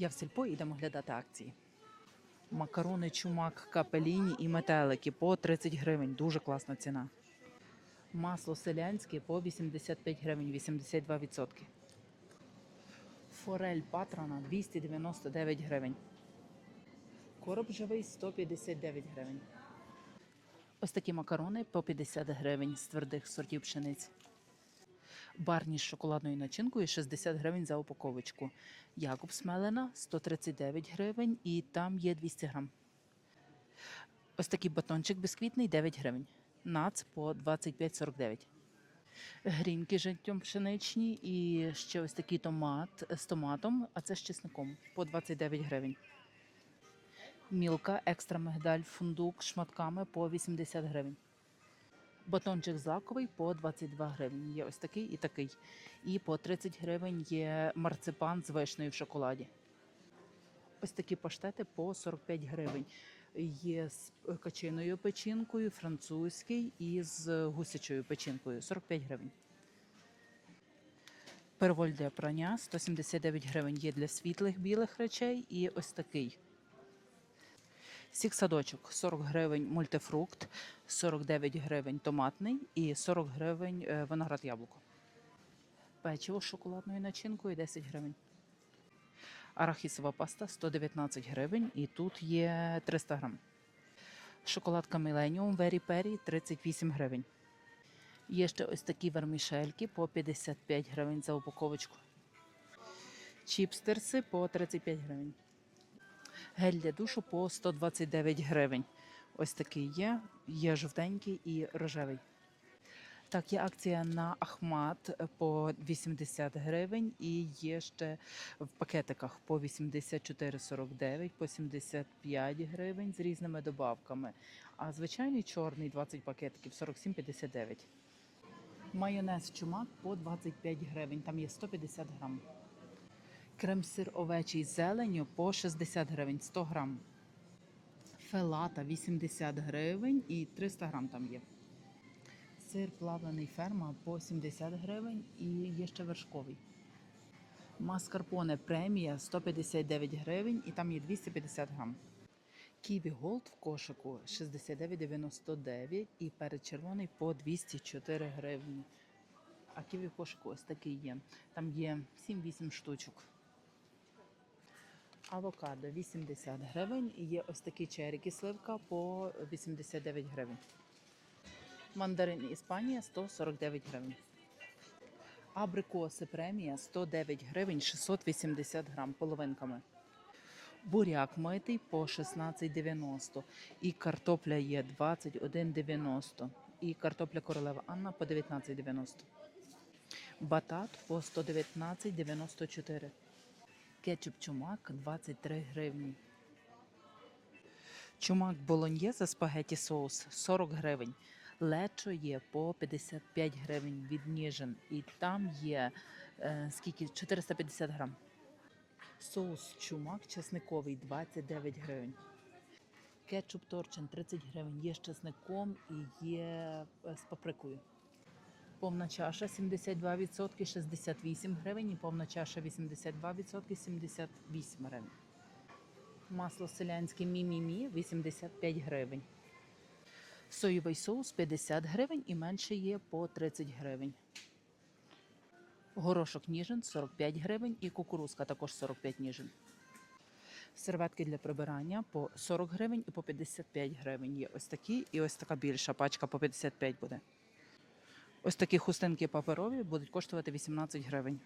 Я в сільпо йдемо глядати акції. Макарони, чумак, капеліні і метелики по 30 гривень. Дуже класна ціна. Масло селянське по 85 гривень, 82%. Форель патрона 299 гривень. Короб живий 159 гривень. Ось такі макарони по 50 гривень з твердих сортів пшениць. Барні з шоколадною начинкою 60 гривень за упаковочку. Якуб смелена 139 гривень і там є 200 грам. Ось такий батончик бісквітний 9 гривень. Нац по 25,49. Грінки життям пшеничні і ще ось такий томат з томатом, а це з чесником по 29 гривень. Мілка, екстра мигдаль, фундук з шматками по 80 гривень. Батончик злаковий по 22 гривень. Є ось такий і такий. І по 30 гривень є марципан з вишнею в шоколаді. Ось такі паштети по 45 гривень. Є з качиною печінкою, французький і з гусячою печінкою 45 гривень. Перволь для прання 179 гривень є для світлих білих речей і ось такий. Сік садочок 40 гривень мультифрукт, 49 гривень томатний і 40 гривень е, виноград яблуко. Печиво з шоколадною начинкою 10 гривень. Арахісова паста 119 гривень і тут є 300 грам. Шоколадка Millennium Very Peri 38 гривень. Є ще ось такі вермішельки по 55 гривень за упаковочку. Чіпстерси по 35 гривень. Гель для душу по 129 гривень. Ось такий є. Є жовтенький і рожевий. Так, є акція на Ахмат по 80 гривень і є ще в пакетиках по 84,49, по 75 гривень з різними добавками. А звичайний чорний 20 пакетиків 47,59. Майонез чумак по 25 гривень, там є 150 грам. Крем-сир овечий з зеленню по 60 гривень, 100 грам. Фелата 80 гривень і 300 грам там є. Сир плавлений ферма по 70 гривень і є ще вершковий. Маскарпоне премія 159 гривень і там є 250 грам. Ківі Голд в кошику 69,99 і перед червоний по 204 гривні. А ківі в кошику ось такий є. Там є 7-8 штучок. Авокадо 80 гривень є ось такі черіки сливка по 89 гривень. Мандарин Іспанія 149 гривень. Абрикоси премія 109 гривень 680 грам половинками. Буряк митий по 16,90. І картопля є 21,90. І картопля королева Анна по 19,90. Батат по 119,94. Кетчуп чумак 23 гривні. Чумак болоньєзе спагеті соус 40 гривень. Лечо є по 55 гривень від Ніжин. І там є е, скільки 450 грам. Соус чумак чесниковий 29 гривень. Кетчуп торчин 30 гривень. Є з чесником і є е, з паприкою. Повна чаша 72%, 68 гривень і повна чаша 82%, 78 гривень. Масло селянське мі-мі-мі 85 гривень. Соєвий соус 50 гривень і менше є по 30 гривень. Горошок ніжин 45 гривень і кукурузка також 45 ніжин. Серветки для прибирання по 40 гривень і по 55 гривень. Є ось такі і ось така більша пачка по 55 буде. Ось такі хустинки паперові будуть коштувати 18 гривень.